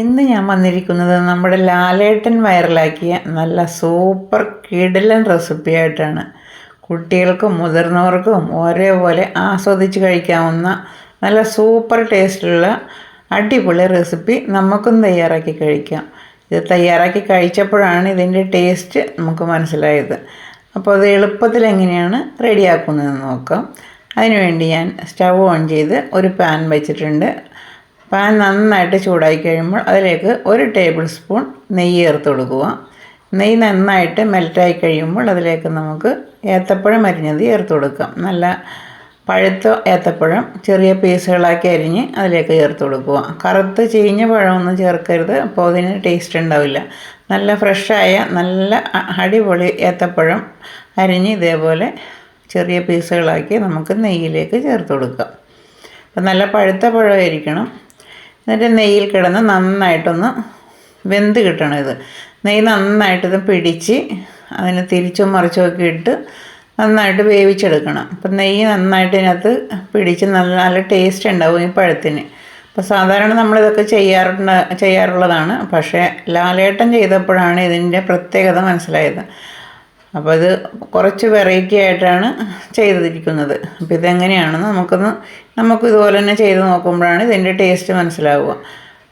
ഇന്ന് ഞാൻ വന്നിരിക്കുന്നത്? നമ്മുടെ ലാലേട്ടൻ വൈറലാക്കിയ നല്ല സൂപ്പർ കിടിലൻ റെസിപ്പി ആയിട്ടാണ്. കുട്ടികൾക്കും മുതിർന്നവർക്കും ഒരേപോലെ ആസ്വദിച്ച് കഴിക്കാവുന്ന നല്ല സൂപ്പർ ടേസ്റ്റുള്ള അടിപൊളി റെസിപ്പി നമുക്കും തയ്യാറാക്കി കഴിക്കാം. ഇത് തയ്യാറാക്കി കഴിച്ചപ്പോഴാണ് ഇതിന്റെ ടേസ്റ്റ് നമുക്ക് മനസ്സിലായത്. അപ്പോൾ അത് എളുപ്പത്തിൽ എങ്ങനെയാണ് റെഡിയാക്കുന്നതെന്ന് നോക്കാം. അതിനുവേണ്ടി ഞാൻ സ്റ്റവ് ഓൺ ചെയ്ത് ഒരു പാൻ വെച്ചിട്ടുണ്ട്. പാൻ നന്നായിട്ട് ചൂടായി കഴിയുമ്പോൾ അതിലേക്ക് ഒരു ടേബിൾ സ്പൂൺ നെയ്യ് ചേർത്ത് കൊടുക്കുക. നെയ്യ് നന്നായിട്ട് മെൽറ്റായി കഴിയുമ്പോൾ അതിലേക്ക് നമുക്ക് ഏത്തപ്പഴം അരിഞ്ഞത് ചേർത്ത് കൊടുക്കാം. നല്ല പഴുത്ത ഏത്തപ്പഴം ചെറിയ പീസുകളാക്കി അരിഞ്ഞ് അതിലേക്ക് ചേർത്ത് കൊടുക്കുക. കറുത്ത് ചീഞ്ഞ പഴമൊന്നും ചേർക്കരുത് അപ്പോൾ അതിന് ടേസ്റ്റ് ഉണ്ടാവില്ല. നല്ല ഫ്രഷായ നല്ല അടിപൊളി ഏത്തപ്പഴം അരിഞ്ഞ് ഇതേപോലെ ചെറിയ പീസുകളാക്കി നമുക്ക് നെയ്യിലേക്ക് ചേർത്ത് കൊടുക്കാം. അപ്പം നല്ല പഴുത്ത പഴമായിരിക്കണം എന്നിട്ട് നെയ്യിൽ കിടന്ന് നന്നായിട്ടൊന്ന് വെന്ത് കിട്ടണം ഇത്. നെയ്യ് നന്നായിട്ടിത് പിടിച്ച് അതിന് തിരിച്ചും മറിച്ചും ഒക്കെ ഇട്ട് നന്നായിട്ട് വേവിച്ചെടുക്കണം. അപ്പം നെയ്യ് നന്നായിട്ട് ഇതിനകത്ത് പിടിച്ച് നല്ല നല്ല ടേസ്റ്റ് ഉണ്ടാവും ഈ പഴത്തിന്. അപ്പോൾ സാധാരണ നമ്മളിതൊക്കെ ചെയ്യാറുണ്ട് ചെയ്യാറുള്ളതാണ്. പക്ഷേ ലാലേട്ടൻ ചെയ്തപ്പോഴാണ് ഇതിന്റെ പ്രത്യേകത മനസ്സിലായത്. അപ്പോൾ ഇത് കുറച്ച് വെറൈറ്റി ആയിട്ടാണ് ചെയ്തിരിക്കുന്നത്. അപ്പോൾ ഇതെങ്ങനെയാണെന്ന് നമുക്കൊന്ന് നമുക്ക് ഇതുപോലെ തന്നെ ചെയ്ത് നോക്കുമ്പോഴാണ് ഇതിന്റെ ടേസ്റ്റ് മനസ്സിലാവുക.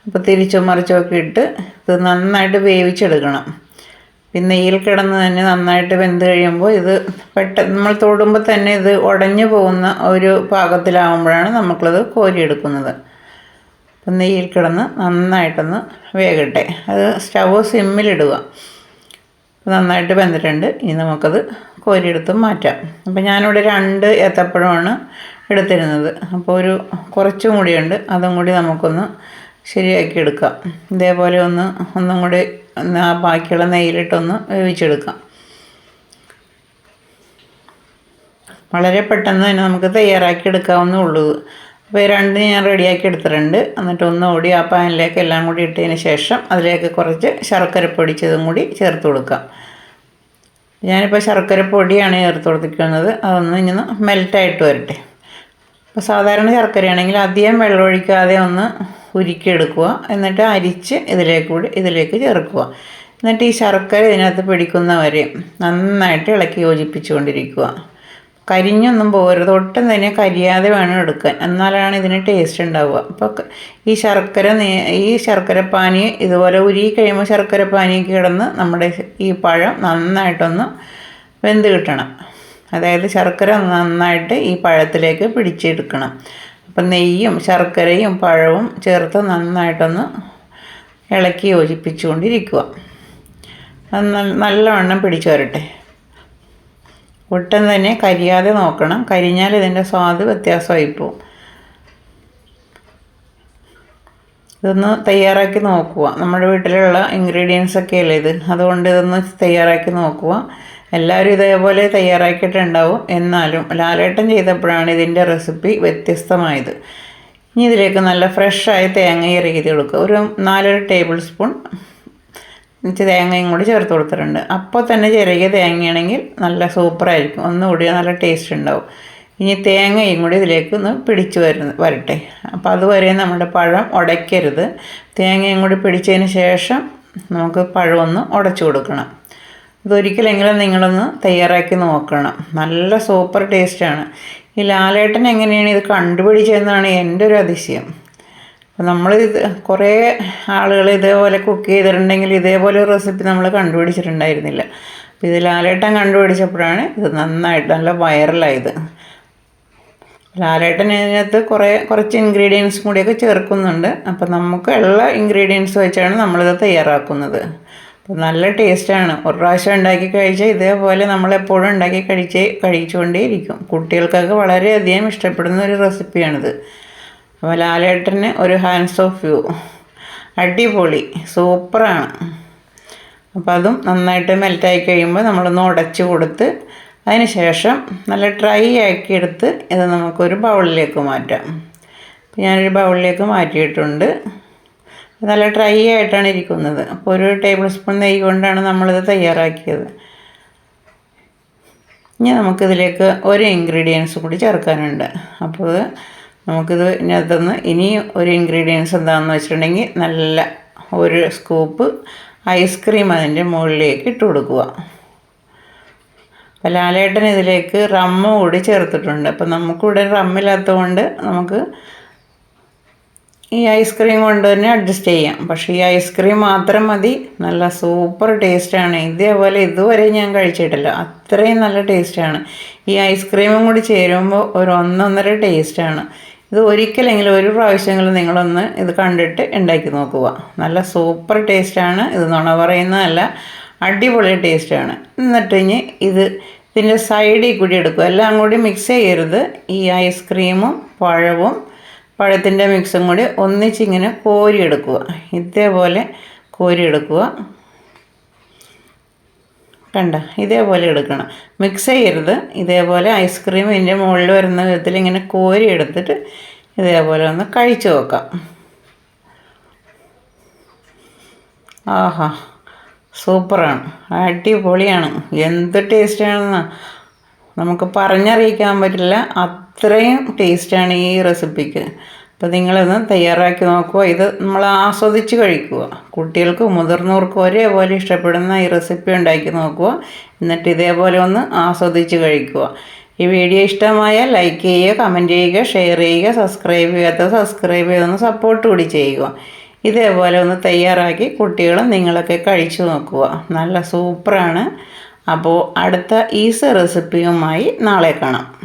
അപ്പോൾ തിരിച്ചും മറിച്ചുമൊക്കെ ഇട്ട് ഇത് നന്നായിട്ട് വേവിച്ചെടുക്കണം. പിന്നെ ഈൽ കിടന്ന് തന്നെ നന്നായിട്ട് വെന്ത് കഴിയുമ്പോൾ ഇത് പെട്ടെന്ന് നമ്മൾ തൊടുമ്പോൾ തന്നെ ഇത് ഉടഞ്ഞു പോകുന്ന ഒരു പാകത്തിലാവുമ്പോഴാണ് നമുക്കത് കോരിയെടുക്കുന്നത്. അപ്പം നെയ്യിൽ കിടന്ന് നന്നായിട്ടൊന്ന് വേകട്ടെ. അത് സ്റ്റവ് സിമ്മിലിടുക. നന്നായിട്ട് വെന്തിട്ടുണ്ട്. ഇനി നമുക്കത് കോരിയെടുത്ത് മാറ്റാം. അപ്പോൾ ഞാനിവിടെ രണ്ട് ഏത്തപ്പഴമാണ് എടുത്തിരുന്നത്. അപ്പോൾ ഒരു കുറച്ചും കൂടിയുണ്ട് അതും കൂടി നമുക്കൊന്ന് ശരിയാക്കി എടുക്കാം. ഇതേപോലെ ഒന്ന് ഒന്നും കൂടി ആ ബാക്കിയുള്ള നെയ്യിലിട്ടൊന്ന് വേവിച്ചെടുക്കാം. വളരെ പെട്ടെന്ന് തന്നെ നമുക്ക് തയ്യാറാക്കി എടുക്കാവുന്നേ ഉള്ളൂ. അപ്പോൾ രണ്ട് ഞാൻ റെഡിയാക്കി എടുത്തിട്ടുണ്ട്. എന്നിട്ട് ഒന്നുകൂടി ആ പാനിലേക്ക് എല്ലാം കൂടി ഇട്ടതിന് ശേഷം അതിലേക്ക് കുറച്ച് ശർക്കര പൊടിച്ചതും കൂടി ചേർത്ത് കൊടുക്കാം. ഞാനിപ്പോൾ ശർക്കര പൊടിയാണ് ചേർത്ത് കൊടുത്തിരിക്കുന്നത്. അതൊന്ന് ഇനി ഒന്ന് മെൽറ്റായിട്ട് വരട്ടെ. അപ്പോൾ സാധാരണ ശർക്കരയാണെങ്കിൽ അധികം വെള്ളം ഒഴിക്കാതെ ഒന്ന് ഉരുക്കിയെടുക്കുക. എന്നിട്ട് അരിച്ച് ഇതിലേക്ക് കൂടി ഇതിലേക്ക് ചേർക്കുക. എന്നിട്ട് ഈ ശർക്കര ഇതിനകത്ത് പിടിക്കുന്നവരെ നന്നായിട്ട് ഇളക്കി യോജിപ്പിച്ചുകൊണ്ടിരിക്കുക. കരിഞ്ഞൊന്നും പോകരുത് ഒട്ടും തന്നെ കരിയാതെ വേണം എടുക്കാൻ. എന്നാലാണ് ഇതിന് ടേസ്റ്റ് ഉണ്ടാവുക. അപ്പോൾ ഈ ശർക്കര ഈ ശർക്കരപ്പാനി ഇതുപോലെ ഉരുകി കഴിയുമ്പോൾ ശർക്കരപ്പാനി കിടന്ന് നമ്മുടെ ഈ പഴം നന്നായിട്ടൊന്ന് വെന്ത് കിട്ടണം. അതായത് ശർക്കര നന്നായിട്ട് ഈ പഴത്തിലേക്ക് പിടിച്ചെടുക്കണം. അപ്പം നെയ്യും ശർക്കരയും പഴവും ചേർത്ത് നന്നായിട്ടൊന്ന് ഇളക്കി യോജിപ്പിച്ചുകൊണ്ടിരിക്കുക. നല്ലവണ്ണം പിടിച്ചു വരട്ടെ. ഒട്ടും തന്നെ കരിയാതെ നോക്കണം. കരിഞ്ഞാൽ ഇതിന്റെ സ്വാദ് വ്യത്യാസമായി പോവും ഇതൊന്ന് തയ്യാറാക്കി നോക്കുക. നമ്മുടെ വീട്ടിലുള്ള ഇൻഗ്രീഡിയൻസ് ഒക്കെ അല്ലേ ഇത്? അതുകൊണ്ട് ഇതൊന്ന് തയ്യാറാക്കി നോക്കുക. എല്ലാവരും ഇതേപോലെ തയ്യാറാക്കിയിട്ടുണ്ടാവും. എന്നാലും ലാലേട്ടൻ ചെയ്തപ്പോഴാണ് ഇതിന്റെ റെസിപ്പി വ്യത്യസ്തമായത്. ഇനി ഇതിലേക്ക് നല്ല ഫ്രഷായ തേങ്ങ ഇറക്കി കൊടുക്കുക. ഒരു നാലര ടേബിൾ സ്പൂൺ തേങ്ങയും കൂടി ചേർത്ത് കൊടുത്തിട്ടുണ്ട്. അപ്പോൾ തന്നെ ചെറിയ തേങ്ങയാണെങ്കിൽ നല്ല സൂപ്പറായിരിക്കും ഒന്നുകൂടി നല്ല ടേസ്റ്റ് ഉണ്ടാവും. ഇനി തേങ്ങയും കൂടി ഇതിലേക്ക് ഒന്ന് പിടിച്ച് വരുന്ന വരട്ടെ. അപ്പോൾ അതുവരെ നമ്മുടെ പഴം ഉടയ്ക്കരുത്. തേങ്ങയും കൂടി പിടിച്ചതിന് ശേഷം നമുക്ക് പഴം ഒന്ന് ഉടച്ചു കൊടുക്കണം. ഇതൊരിക്കലെങ്കിലും നിങ്ങളൊന്ന് തയ്യാറാക്കി നോക്കണം. നല്ല സൂപ്പർ ടേസ്റ്റാണ് ഈ ലാലേട്ടൻ എങ്ങനെയാണ് ഇത് കണ്ടുപിടിച്ചതെന്നാണ് എന്റെ ഒരു അതിശയം. അപ്പം നമ്മൾ ഇത് കുറേ ആളുകൾ ഇതേപോലെ കുക്ക് ചെയ്തിട്ടുണ്ടെങ്കിൽ ഇതേപോലെ ഒരു റെസിപ്പി നമ്മൾ കണ്ടുപിടിച്ചിട്ടുണ്ടായിരുന്നില്ല. അപ്പം ഇത് ലാലേട്ടൻ കണ്ടുപിടിച്ചപ്പോഴാണ് ഇത് നന്നായിട്ട് നല്ല വൈറലായത് ലാലേട്ടൻ ഇതിനകത്ത് കുറേ കുറച്ച് ഇൻഗ്രീഡിയൻസും കൂടിയൊക്കെ ചേർക്കുന്നുണ്ട്. അപ്പം നമുക്ക് ഉള്ള ഇൻഗ്രീഡിയൻസ് വെച്ചാണ് നമ്മളിത് തയ്യാറാക്കുന്നത്. അപ്പം നല്ല ടേസ്റ്റാണ് ഒരു പ്രാവശ്യം ഉണ്ടാക്കി കഴിച്ചാൽ ഇതേപോലെ നമ്മളെപ്പോഴും ഉണ്ടാക്കി കഴിച്ച് കഴിച്ചുകൊണ്ടേയിരിക്കും. കുട്ടികൾക്കൊക്കെ വളരെയധികം ഇഷ്ടപ്പെടുന്ന ഒരു റെസിപ്പിയാണിത് അപ്പോൾ ലാലേട്ടന് ഒരു ഹാൻഡ്സ് ഓഫ് വ്യൂ അടിപൊളി സൂപ്പറാണ്. അപ്പോൾ അതും നന്നായിട്ട് മെൽറ്റായി കഴിയുമ്പോൾ നമ്മളൊന്ന് ഉടച്ച് കൊടുത്ത് അതിന് ശേഷം നല്ല ഡ്രൈ ആക്കിയെടുത്ത് ഇത് നമുക്കൊരു ബൗളിലേക്ക് മാറ്റാം. അപ്പോൾ ഞാനൊരു ബൗളിലേക്ക് മാറ്റിയിട്ടുണ്ട്. നല്ല ഡ്രൈ ആയിട്ടാണ് ഇരിക്കുന്നത്. അപ്പോൾ ഒരു ടേബിൾ സ്പൂൺ നെയ്യ് കൊണ്ടാണ് നമ്മളിത് തയ്യാറാക്കിയത്. ഇനി നമുക്കിതിലേക്ക് ഒരു ഇൻഗ്രീഡിയൻസ് കൂടി ചേർക്കാനുണ്ട്. അപ്പോൾ നമുക്കിത് ഇതിനകത്തുനിന്ന് ഇനി ഒരു ഇൻഗ്രീഡിയൻസ് എന്താണെന്ന് വെച്ചിട്ടുണ്ടെങ്കിൽ നല്ല ഒരു സ്കൂപ്പ് ഐസ്ക്രീം അതിന്റെ മുകളിലേക്ക് ഇട്ട് കൊടുക്കുക. അപ്പോൾ ലാലേട്ടൻ ഇതിലേക്ക് റമ്മ് കൂടി ചേർത്തിട്ടുണ്ട്. അപ്പോൾ നമുക്കിവിടെ റമ്മില്ലാത്തത് കൊണ്ട് നമുക്ക് ഈ ഐസ്ക്രീം കൊണ്ട് തന്നെ അഡ്ജസ്റ്റ് ചെയ്യാം. പക്ഷേ ഈ ഐസ്ക്രീം മാത്രം മതി. നല്ല സൂപ്പർ ടേസ്റ്റാണ് ഇതേപോലെ ഇതുവരെ ഞാൻ കഴിച്ചിട്ടില്ല. അത്രയും നല്ല ടേസ്റ്റാണ് ഈ ഐസ്ക്രീമും കൂടി ചേരുമ്പോൾ ഒരു ഒന്നൊന്നര ടേസ്റ്റാണ് ഇത് ഒരിക്കലെങ്കിലും ഒരു പ്രാവശ്യമെങ്കിലും നിങ്ങളൊന്ന് ഇത് കണ്ടിട്ട് ഉണ്ടാക്കി നോക്കുക. നല്ല സൂപ്പർ ടേസ്റ്റാണ് ഇത് നുണ പറയുന്നതല്ല. അടിപൊളി ടേസ്റ്റാണ് എന്നിട്ട് ഇനി ഇത് ഇതിന്റെ സൈഡിൽ കൂടി എടുക്കുക. എല്ലാം കൂടി മിക്സ് ചെയ്യരുത്. ഈ ഐസ്ക്രീമും പഴവും പഴത്തിന്റെ മിക്സും കൂടി ഒന്നിച്ചിങ്ങനെ കോരിയെടുക്കുക. ഇതേപോലെ കോരിയെടുക്കുക. കണ്ട ഇതേപോലെ എടുക്കണം. മിക്സ് ചെയ്യരുത്. ഇതേപോലെ ഐസ്ക്രീം ഇതിന്റെ മുകളിൽ വരുന്ന വിധത്തിൽ ഇങ്ങനെ കോരി എടുത്തിട്ട് ഇതേപോലെ ഒന്ന് കഴിച്ചു നോക്കാം. ആഹാ സൂപ്പറാണ്. അടിപൊളിയാണ്. എന്ത് ടേസ്റ്റാണെന്ന് നമുക്ക് പറഞ്ഞറിയിക്കാൻ പറ്റില്ല. അത്രയും ടേസ്റ്റാണ് ഈ റെസിപ്പിക്ക്. അപ്പോൾ നിങ്ങളിന്ന് തയ്യാറാക്കി നോക്കുക. ഇത് നമ്മൾ ആസ്വദിച്ച് കഴിക്കുക. കുട്ടികൾക്കും മുതിർന്നവർക്കും ഒരേപോലെ ഇഷ്ടപ്പെടുന്ന ഈ റെസിപ്പി ഉണ്ടാക്കി നോക്കുക. എന്നിട്ട് ഇതേപോലെ ഒന്ന് ആസ്വദിച്ച് കഴിക്കുക. ഈ വീഡിയോ ഇഷ്ടമായാൽ ലൈക്ക് ചെയ്യുക കമന്റ് ചെയ്യുക ഷെയർ ചെയ്യുക സബ്സ്ക്രൈബ് ചെയ്യാത്ത സബ്സ്ക്രൈബ് ചെയ്തൊന്ന് സപ്പോർട്ട് കൂടി ചെയ്യുക. ഇതേപോലെ ഒന്ന് തയ്യാറാക്കി കുട്ടികളും നിങ്ങളൊക്കെ കഴിച്ചു നോക്കുക. നല്ല സൂപ്പറാണ്. അപ്പോൾ അടുത്ത ഈസി റെസിപ്പിയുമായി നാളെ കാണാം.